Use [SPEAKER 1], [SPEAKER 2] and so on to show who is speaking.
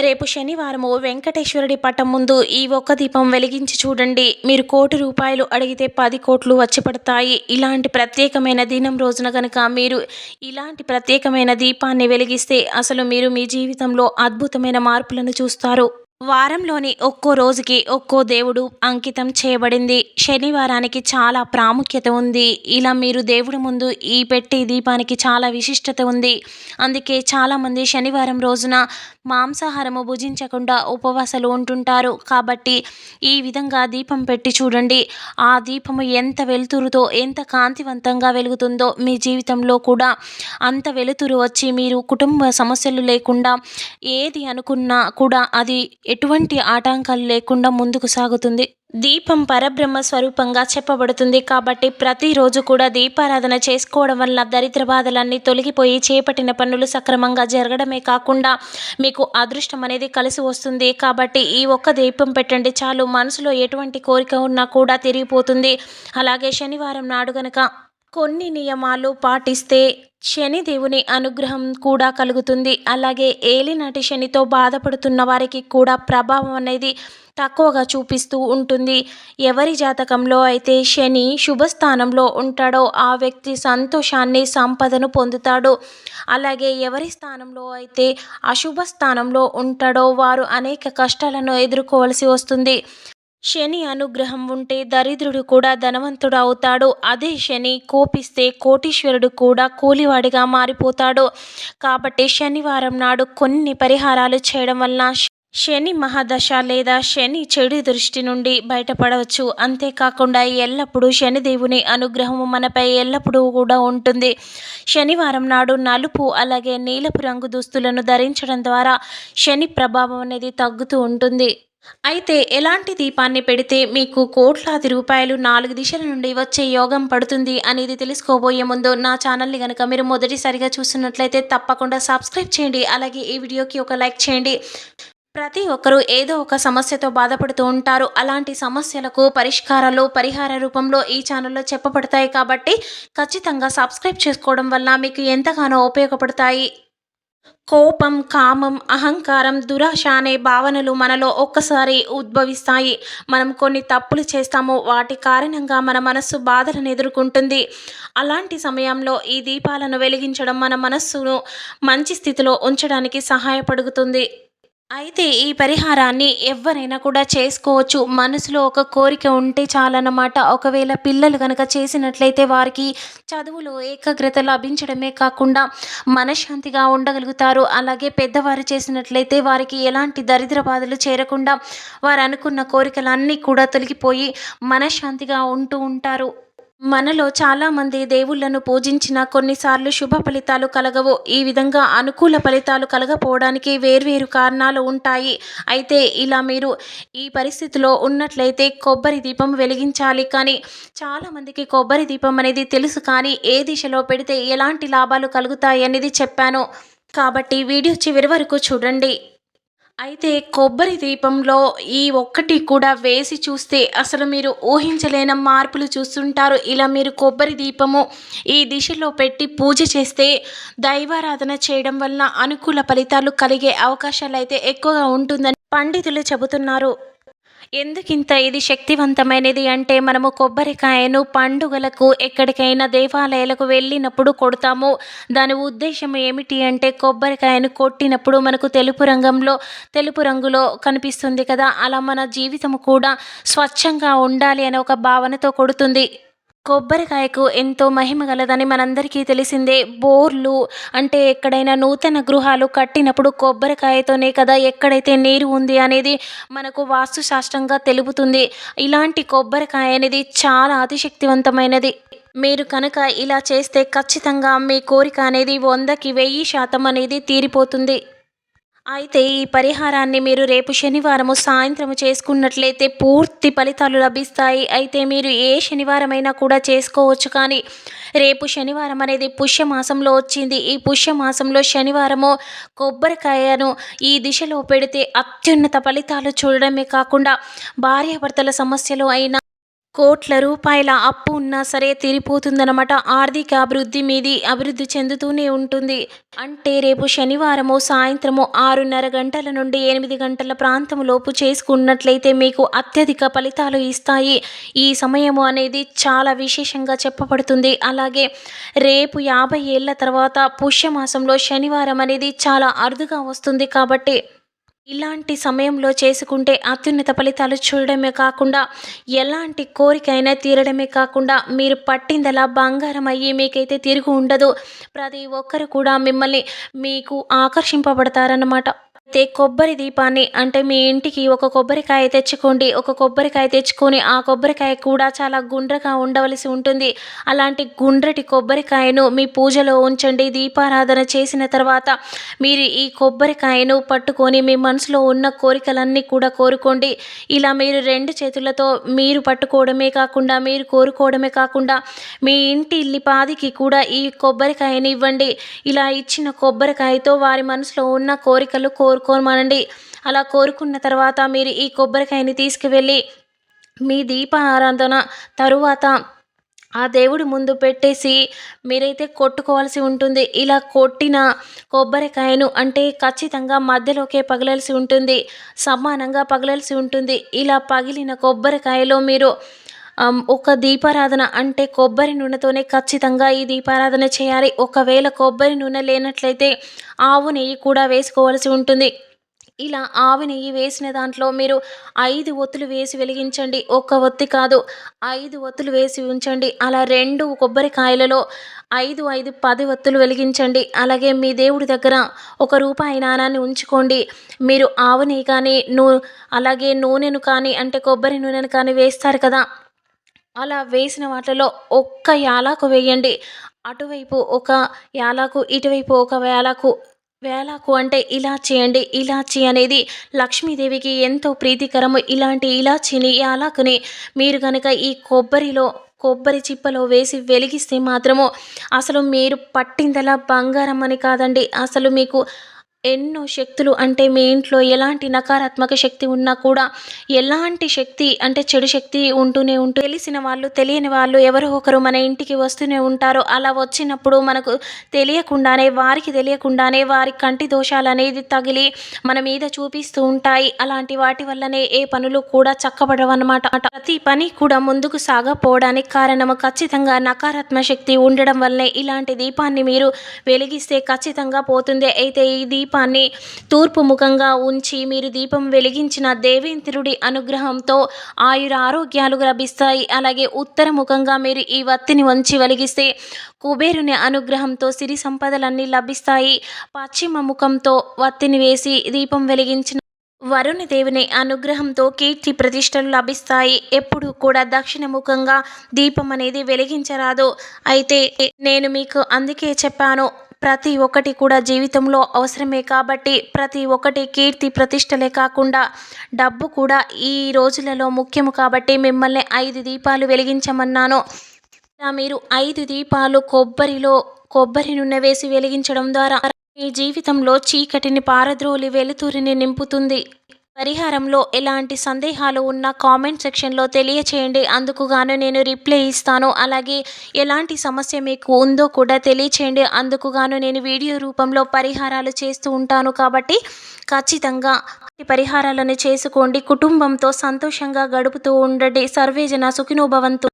[SPEAKER 1] రేపు శనివారము వెంకటేశ్వరుడి పటం ముందు ఈ ఒక్క దీపం వెలిగించి చూడండి. మీరు కోటి రూపాయలు అడిగితే పది కోట్లు వచ్చి పడతాయి. ఇలాంటి ప్రత్యేకమైన దినం రోజున కనుక మీరు ఇలాంటి ప్రత్యేకమైన దీపాన్ని వెలిగిస్తే అసలు మీరు మీ జీవితంలో అద్భుతమైన మార్పులను చూస్తారు. వారంలోని ఒక్కో రోజుకి ఒక్కో దేవుడు అంకితం చేయబడింది. శనివారానికి చాలా ప్రాముఖ్యత ఉంది. ఇలా మీరు దేవుడి ముందు ఈ పెట్టే దీపానికి చాలా విశిష్టత ఉంది. అందుకే చాలామంది శనివారం రోజున మాంసాహారము భుజించకుండా ఉపవాసాలు ఉంటుంటారు. కాబట్టి ఈ విధంగా దీపం పెట్టి చూడండి. ఆ దీపము ఎంత వెలుతురుతో ఎంత కాంతివంతంగా వెలుగుతుందో మీ జీవితంలో కూడా అంత వెలుతురు వచ్చి మీరు కుటుంబ సమస్యలు లేకుండా ఏది అనుకున్నా కూడా అది ఎటువంటి ఆటంకాలు లేకుండా ముందుకు సాగుతుంది. దీపం పరబ్రహ్మ స్వరూపంగా చెప్పబడుతుంది. కాబట్టి ప్రతిరోజు కూడా దీపారాధన చేసుకోవడం వల్ల దరిద్ర బాధలన్నీ తొలగిపోయి చేపట్టిన పనులు సక్రమంగా జరగడమే కాకుండా మీకు అదృష్టం అనేది కలిసి వస్తుంది. కాబట్టి ఈ ఒక్క దీపం పెట్టండి. చాలు మనసులో ఎటువంటి కోరిక ఉన్నా కూడా తిరిగిపోతుంది. అలాగే శనివారం నాడు గనక కొన్ని నియమాలు పాటిస్తే శని దేవుని అనుగ్రహం కూడా కలుగుతుంది. అలాగే ఏలినాటి శనితో బాధపడుతున్న వారికి కూడా ప్రభావం అనేది తక్కువగా చూపిస్తూ ఉంటుంది. ఎవరి జాతకంలో అయితే శని శుభస్థానంలో ఉంటాడో ఆ వ్యక్తి సంతోషాన్ని సంపదను పొందుతాడు. అలాగే ఎవరి స్థానంలో అయితే అశుభ స్థానంలో ఉంటాడో వారు అనేక కష్టాలను ఎదుర్కోవలసి వస్తుంది. శని అనుగ్రహం ఉంటే దరిద్రుడు కూడా ధనవంతుడు అవుతాడు అదే శని కోపిస్తే కోటీశ్వరుడు కూడా కూలివాడిగా మారిపోతాడు. కాబట్టి శనివారం నాడు కొన్ని పరిహారాలు చేయడం వలన శని మహాదశ లేదా శని చెడు దృష్టి నుండి బయటపడవచ్చు. అంతేకాకుండా ఎల్లప్పుడూ శనిదేవుని అనుగ్రహము మనపై ఎల్లప్పుడూ కూడా ఉంటుంది. శనివారం నాడు నలుపు అలాగే నీలపు రంగు దుస్తులను ధరించడం ద్వారా శని ప్రభావం అనేది తగ్గుతూ ఉంటుంది. అయితే ఎలాంటి దీపాన్ని పెడితే మీకు కోట్లాది రూపాయలు నాలుగు దిశల నుండి వచ్చే యోగం పడుతుంది అనేది తెలుసుకోబోయే ముందు నా ఛానల్ని కనుక మీరు మొదటిసారిగా చూస్తున్నట్లయితే తప్పకుండా సబ్స్క్రైబ్ చేయండి. అలాగే ఈ వీడియోకి ఒక లైక్ చేయండి. ప్రతి ఒక్కరూ ఏదో ఒక సమస్యతో బాధపడుతూ ఉంటారు. అలాంటి సమస్యలకు పరిష్కారాలు పరిహార రూపంలో ఈ ఛానల్లో చెప్పబడతాయి కాబట్టి ఖచ్చితంగా సబ్స్క్రైబ్ చేసుకోవడం వల్ల మీకు ఎంతగానో ఉపయోగపడతాయి. కోపం కామం అహంకారం దురాశ అనే భావనలు మనలో ఒక్కసారి ఉద్భవిస్తాయి. మనం కొన్ని తప్పులు చేస్తాము వాటి కారణంగా మన మనస్సు బాధలను ఎదుర్కొంటుంది. అలాంటి సమయంలో ఈ దీపాలను వెలిగించడం మన మనస్సును మంచి స్థితిలో ఉంచడానికి సహాయపడుతుంది. అయితే ఈ పరిహారాన్ని ఎవరైనా కూడా చేసుకోవచ్చు. మనసులో ఒక కోరిక ఉంటే చాలన్నమాట. ఒకవేళ పిల్లలు కనుక చేసినట్లయితే వారికి చదువులో ఏకాగ్రత లభించడమే కాకుండా మనశ్శాంతిగా ఉండగలుగుతారు. అలాగే పెద్దవారు చేసినట్లయితే వారికి ఎలాంటి దరిద్ర బాధలు చేరకుండా వారు అనుకున్న కోరికలన్నీ కూడా తొలగిపోయి మనశ్శాంతిగా ఉంటూ ఉంటారు. మనలో చాలామంది దేవుళ్ళను పూజించిన కొన్నిసార్లు శుభ ఫలితాలు కలగవు. ఈ విధంగా అనుకూల ఫలితాలు కలగపోవడానికి వేర్వేరు కారణాలు ఉంటాయి. అయితే ఇలా మీరు ఈ పరిస్థితిలో ఉన్నట్లయితే కొబ్బరి దీపం వెలిగించాలి కానీ చాలామందికి కొబ్బరి దీపం అనేది తెలుసు కానీ ఏ దిశలో పెడితే ఎలాంటి లాభాలు కలుగుతాయి అనేది చెప్పాను. కాబట్టి వీడియో చివరి వరకు చూడండి. అయితే కొబ్బరి దీపంలో ఈ ఒక్కటి కూడా వేసి చూస్తే అసలు మీరు ఊహించలేని మార్పులు చూస్తుంటారు. ఇలా మీరు కొబ్బరి దీపము ఈ దిశలో పెట్టి పూజ చేస్తే దైవారాధన చేయడం వలన అనుకూల ఫలితాలు కలిగే అవకాశాలు అయితే ఎక్కువగా ఉంటుందని పండితులు చెబుతున్నారు. ఎందుకింత ఇది శక్తివంతమైనది అంటే మనము కొబ్బరికాయను పండుగలకు ఎక్కడికైనా దేవాలయాలకు వెళ్ళినప్పుడు కొడతాము. దాని ఉద్దేశం ఏమిటి అంటే కొబ్బరికాయను కొట్టినప్పుడు మనకు తెలుపు రంగంలో తెలుపు రంగులో కనిపిస్తుంది కదా. అలా మన జీవితం కూడా స్వచ్ఛంగా ఉండాలి అనే ఒక భావనతో కొడుతుంది. కొబ్బరికాయకు ఎంతో మహిమ గలదని మనందరికీ తెలిసిందే. బోర్లు అంటే ఎక్కడైనా నూతన గృహాలు కట్టినప్పుడు కొబ్బరికాయతోనే కదా ఎక్కడైతే నీరు ఉంది అనేది మనకు వాస్తుశాస్త్రంగా తెలుపుతుంది. ఇలాంటి కొబ్బరికాయ అనేది చాలా అతిశక్తివంతమైనది. మీరు కనుక ఇలా చేస్తే ఖచ్చితంగా మీ కోరిక అనేది వందకి వెయ్యి శాతం అనేది తీరిపోతుంది. అయితే ఈ పరిహారాన్ని మీరు రేపు శనివారము సాయంత్రము చేసుకున్నట్లయితే పూర్తి ఫలితాలు లభిస్తాయి. అయితే మీరు ఏ శనివారమైనా కూడా చేసుకోవచ్చు. కానీ రేపు శనివారం అనేది పుష్యమాసంలో వచ్చింది. ఈ పుష్యమాసంలో శనివారము కొబ్బరికాయను ఈ దిశలో పెడితే అత్యున్నత ఫలితాలు చూడడమే కాకుండా భార్యాభర్తల సమస్యలు అయినా కోట్ల రూపాయల అప్పు ఉన్నా సరే తీరిపోతుందన్నమాట. ఆర్థిక అభివృద్ధి మీది అభివృద్ధి చెందుతూనే ఉంటుంది. అంటే రేపు శనివారము సాయంత్రము ఆరున్నర గంటల నుండి ఎనిమిది గంటల ప్రాంతంలోపు చేసుకున్నట్లయితే మీకు అత్యధిక ఫలితాలు ఇస్తాయి. ఈ సమయము అనేది చాలా విశేషంగా చెప్పబడుతుంది. అలాగే రేపు యాభై ఏళ్ళ తర్వాత పుష్యమాసంలో శనివారం అనేది చాలా అరుదుగా వస్తుంది కాబట్టి ఇలాంటి సమయంలో చేసుకుంటే అత్యున్నత ఫలితాలు చూడడమే కాకుండా ఎలాంటి కోరికైనా తీరడమే కాకుండా మీరు పట్టిందలా బంగారం అయ్యి మీకైతే తిరుగు ఉండదు. ప్రతి ఒక్కరు కూడా మిమ్మల్ని మీకు ఆకర్షింపబడతారన్నమాట. అయితే కొబ్బరి దీపాన్ని అంటే మీ ఇంటికి ఒక కొబ్బరికాయ తెచ్చుకోండి ఒక కొబ్బరికాయ తెచ్చుకొని ఆ కొబ్బరికాయ కూడా చాలా గుండ్రగా ఉండవలసి ఉంటుంది. అలాంటి గుండ్రటి కొబ్బరికాయను మీ పూజలో ఉంచండి దీపారాధన చేసిన తర్వాత మీరు ఈ కొబ్బరికాయను పట్టుకొని మీ మనసులో ఉన్న కోరికలన్నీ కూడా కోరుకోండి. ఇలా మీరు రెండు చేతులతో మీరు పట్టుకోవడమే కాకుండా మీరు కోరుకోవడమే కాకుండా మీ ఇంటి ఇల్లిపాదికి కూడా ఈ కొబ్బరికాయని ఇవ్వండి. ఇలా ఇచ్చిన కొబ్బరికాయతో వారి మనసులో ఉన్న కోరికలు కోరు కోరుకోమనండి. అలా కోరుకున్న తర్వాత మీరు ఈ కొబ్బరికాయని తీసుకువెళ్ళి మీ దీప ఆరాధన తరువాత ఆ దేవుడి ముందు పెట్టేసి మీరైతే కొట్టుకోవాల్సి ఉంటుంది. ఇలా కొట్టిన కొబ్బరికాయను అంటే ఖచ్చితంగా మధ్యలోకే పగలాల్సి ఉంటుంది. సమానంగా పగలాల్సి ఉంటుంది. ఇలా పగిలిన కొబ్బరికాయలో మీరు ఒక దీపారాధన అంటే కొబ్బరి నూనెతోనే ఖచ్చితంగా ఈ దీపారాధన చేయాలి. ఒకవేళ కొబ్బరి నూనె లేనట్లయితే ఆవు నెయ్యి కూడా వేసుకోవాల్సి ఉంటుంది. ఇలా ఆవు నెయ్యి వేసిన దాంట్లో మీరు ఐదు ఒత్తులు వేసి వెలిగించండి. ఒక్క ఒత్తి కాదు ఐదు ఒత్తులు వేసి ఉంచండి. అలా రెండు కొబ్బరికాయలలో ఐదు ఐదు పది ఒత్తులు వెలిగించండి. అలాగే మీ దేవుడి దగ్గర ఒక రూపాయి నాణాన్ని ఉంచుకోండి. మీరు ఆవు నెయ్యి కానీ నూ అలాగే నూనెను కానీ అంటే కొబ్బరి నూనెను కానీ వేస్తారు కదా. అలా వేసిన వాటిలో ఒక్క యాలకు వేయండి. అటువైపు ఒక యాలకు ఇటువైపు ఒక వేలకు. వేలకు అంటే ఇలాచి అండి. ఇలాచి అనేది లక్ష్మీదేవికి ఎంతో ప్రీతికరము. ఇలాంటి ఇలాచిని యాలకుని మీరు కనుక ఈ కొబ్బరిలో కొబ్బరి చిప్పలో వేసి వెలిగిస్తే మాత్రము అసలు మీరు పట్టిందలా బంగారం అని కాదండి. అసలు మీకు ఎన్నో శక్తులు అంటే మీ ఇంట్లో ఎలాంటి నకారాత్మక శక్తి ఉన్నా కూడా ఎలాంటి శక్తి అంటే చెడు శక్తి ఉంటూనే ఉంటూ తెలిసిన వాళ్ళు తెలియని వాళ్ళు ఎవరో ఒకరు మన ఇంటికి వస్తూనే ఉంటారు. అలా వచ్చినప్పుడు మనకు తెలియకుండానే వారికి తెలియకుండానే వారి కంటి దోషాలు అనేది తగిలి మన మీద చూపిస్తూ ఉంటాయి. అలాంటి వాటి వల్లనే ఏ పనులు కూడా చక్కబడవన్నమాట. ప్రతి పని కూడా ముందుకు సాగపోవడానికి కారణము ఖచ్చితంగా నకారాత్మక శక్తి ఉండడం వల్లనే ఇలాంటి దీపాన్ని మీరు వెలిగిస్తే ఖచ్చితంగా పోతుంది. అయితే ఈ దీపాన్ని తూర్పు ముఖంగా ఉంచి మీరు దీపం వెలిగించిన దేవేంద్రుడి అనుగ్రహంతో ఆయుర ఆరోగ్యాలు లభిస్తాయి. అలాగే ఉత్తర ముఖంగా మీరు ఈ వత్తిని వంచి వెలిగిస్తే కుబేరుని అనుగ్రహంతో సిరి సంపదలన్నీ లభిస్తాయి. పశ్చిమ ముఖంతో వత్తిని వేసి దీపం వెలిగించిన వరుణ దేవుని అనుగ్రహంతో కీర్తి ప్రతిష్టలు లభిస్తాయి. ఎప్పుడు కూడా దక్షిణ ముఖంగా దీపం అనేది వెలిగించరాదు. అయితే నేను మీకు అందుకే చెప్పాను ప్రతి ఒక్కటి కూడా జీవితంలో అవసరమే కాబట్టి ప్రతి ఒక్కటి కీర్తి ప్రతిష్టలే కాకుండా డబ్బు కూడా ఈ రోజులలో ముఖ్యము కాబట్టి మిమ్మల్ని ఐదు దీపాలు వెలిగించమన్నాను. మీరు ఐదు దీపాలు కొబ్బరిలో కొబ్బరి నూనె వేసి వెలిగించడం ద్వారా మీ జీవితంలో చీకటిని పారద్రోలి వెలుతురిని నింపుతుంది. పరిహారంలో ఎలాంటి సందేహాలు ఉన్న కామెంట్ సెక్షన్లో తెలియచేయండి. అందుకుగాను నేను రిప్లై ఇస్తాను. అలాగే ఎలాంటి సమస్య మీకు ఉందో కూడా తెలియచేయండి. అందుకుగాను నేను వీడియో రూపంలో పరిహారాలు చేస్తూ ఉంటాను కాబట్టి ఖచ్చితంగా పరిహారాలను చేసుకోండి. కుటుంబంతో సంతోషంగా గడుపుతూ ఉండండి. సర్వేజన సుఖినోభవంతు